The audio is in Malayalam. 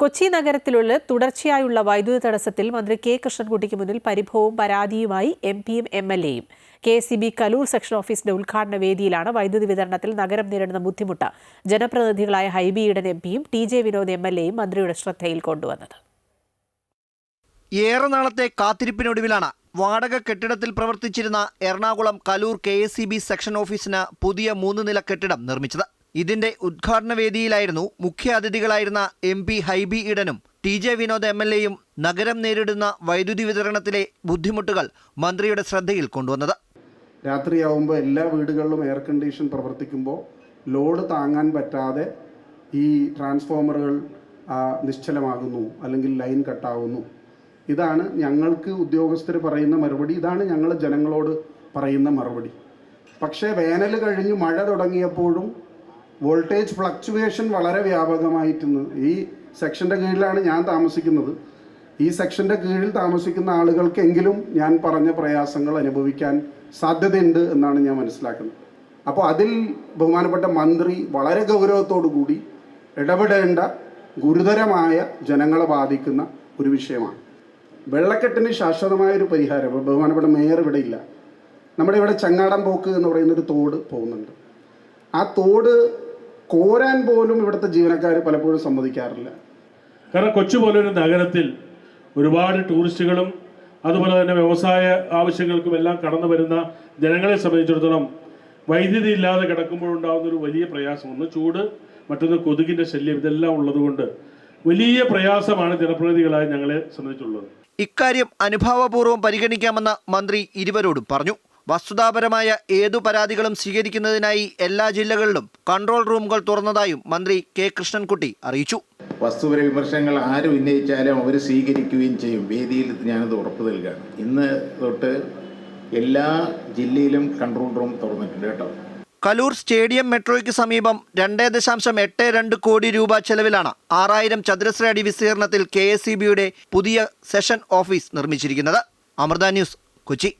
കൊച്ചി നഗരത്തിലുള്ള തുടർച്ചയായുള്ള വൈദ്യുതി തടസ്സത്തിൽ മന്ത്രി കെ കൃഷ്ണൻകുട്ടിക്ക് മുന്നിൽ പരിഭവവും പരാതിയുമായി എം പിയും എം എൽ എയും. K C B Kaloor section ഓഫീസിന്റെ ഉദ്ഘാടന വേദിയിലാണ് വൈദ്യുതി വിതരണത്തിൽ നഗരം നേരിടുന്ന ബുദ്ധിമുട്ട്. ജനപ്രതിനിധികളായ ഹൈബി ഈഡൻ എം പിയും T J Vinod M L എയും മന്ത്രിയുടെ ശ്രദ്ധയിൽ കൊണ്ടുവന്നത്. ഏറെ നാളത്തെ കാത്തിരിപ്പിനൊടുവിലാണ് വാടക കെട്ടിടത്തിൽ പ്രവർത്തിച്ചിരുന്ന എറണാകുളം കലൂർ കെ സെക്ഷൻ ഓഫീസിന് പുതിയ മൂന്ന് നില കെട്ടിടം നിർമ്മിച്ചത്. ഇതിന്റെ ഉദ്ഘാടന വേദിയിലായിരുന്നു മുഖ്യ അതിഥികളായിരുന്ന M P Hibi ഈഡനും T J Vinod M L എയും നഗരം നേരിടുന്ന വൈദ്യുതി വിതരണത്തിലെ ബുദ്ധിമുട്ടുകൾ മന്ത്രിയുടെ ശ്രദ്ധയിൽ കൊണ്ടുവന്നത്. രാത്രിയാവുമ്പോൾ എല്ലാ വീടുകളിലും എയർ കണ്ടീഷൻ പ്രവർത്തിക്കുമ്പോൾ ലോഡ് താങ്ങാൻ പറ്റാതെ ഈ ട്രാൻസ്ഫോമറുകൾ നിശ്ചലമാകുന്നു അല്ലെങ്കിൽ ലൈൻ കട്ടാവുന്നു ഇതാണ് ഞങ്ങൾക്ക് ഉദ്യോഗസ്ഥർ പറയുന്ന മറുപടി. ഇതാണ് ഞങ്ങൾ ജനങ്ങളോട് പറയുന്ന മറുപടി. പക്ഷേ വേനൽ കഴിഞ്ഞ് മഴ തുടങ്ങിയപ്പോഴും വോൾട്ടേജ് ഫ്ലക്ച്വേഷൻ വളരെ വ്യാപകമായിട്ടുണ്ട് ഈ സെക്ഷന്റെ കീഴിലാണ് ഞാൻ താമസിക്കുന്നത്. ഈ സെക്ഷന്റെ കീഴിൽ താമസിക്കുന്ന ആളുകൾക്കെങ്കിലും ഞാൻ പറഞ്ഞ പ്രയാസങ്ങൾ അനുഭവിക്കാൻ സാധ്യതയുണ്ട് എന്നാണ് ഞാൻ മനസ്സിലാക്കുന്നത്. അപ്പോൾ അതിൽ ബഹുമാനപ്പെട്ട മന്ത്രി വളരെ ഗൗരവത്തോടു കൂടി ഇടപെടേണ്ട ഗുരുതരമായ ജനങ്ങളെ ബാധിക്കുന്ന ഒരു വിഷയമാണ്. വെള്ളക്കെട്ടിന് ശാശ്വതമായ ഒരു പരിഹാരം ബഹുമാനപ്പെട്ട മേയർ ഇവിടെ ഇല്ല. നമ്മുടെ ഇവിടെ ചങ്ങാടം പോക്ക് എന്ന് പറയുന്നൊരു തോട് പോകുന്നുണ്ട്. ആ തോട് കോരാൻ പോലും ഇവിടുത്തെ ജീവനക്കാർ പലപ്പോഴും സമ്മതിക്കാറില്ല. കാരണം കൊച്ചു പോലൊരു നഗരത്തിൽ ഒരുപാട് ടൂറിസ്റ്റുകളും അതുപോലെ തന്നെ വ്യവസായ ആവശ്യങ്ങൾക്കും എല്ലാം കടന്നു വരുന്ന ജനങ്ങളെ സംബന്ധിച്ചിടത്തോളം വൈദ്യുതി ഇല്ലാതെ കിടക്കുമ്പോഴുണ്ടാകുന്ന ഒരു വലിയ പ്രയാസം. ഒന്ന് ചൂട് മറ്റൊന്ന് കൊതുകിന്റെ ശല്യം. ഇതെല്ലാം ഉള്ളതുകൊണ്ട് വലിയ പ്രയാസമാണ് ജനപ്രതിനിധികളായ ഞങ്ങളെ സംബന്ധിച്ചുള്ളത്. ഇക്കാര്യം അനുഭാവപൂർവം പരിഗണിക്കാമെന്ന് മന്ത്രി ഇരുവരോടും പറഞ്ഞു. വസ്തുതാപരമായ ഏതു പരാതികളും സ്വീകരിക്കുന്നതിനായി എല്ലാ ജില്ലകളിലും കൺട്രോൾ റൂമുകൾ തുറന്നതായും മന്ത്രി കെ കൃഷ്ണൻകുട്ടി അറിയിച്ചു. വസ്തുപര വിമർശനങ്ങൾ ആര് ഉന്നയിച്ചാലും അവർ സ്വീകരിക്കുകയും ചെയ്യും. വേദിയിൽ ഞാനത് ഉറപ്പ് നൽകുകയാണ്. ഇന്ന് തൊട്ട് എല്ലാ ജില്ലയിലും കൺട്രോൾ റൂം തുറന്നിട്ടുണ്ട് കേട്ടോ. കലൂർ സ്റ്റേഡിയം മെട്രോയ്ക്ക് സമീപം രണ്ടേ ദശാംശം എട്ട് രണ്ട് കോടി രൂപ ചെലവിലാണ് ആറായിരം ചതുരശ്ര അടി വിസ്തീർണത്തിൽ കെ എസ് പുതിയ സെഷൻ ഓഫീസ് നിർമ്മിച്ചിരിക്കുന്നത്. അമൃത ന്യൂസ് കൊച്ചി.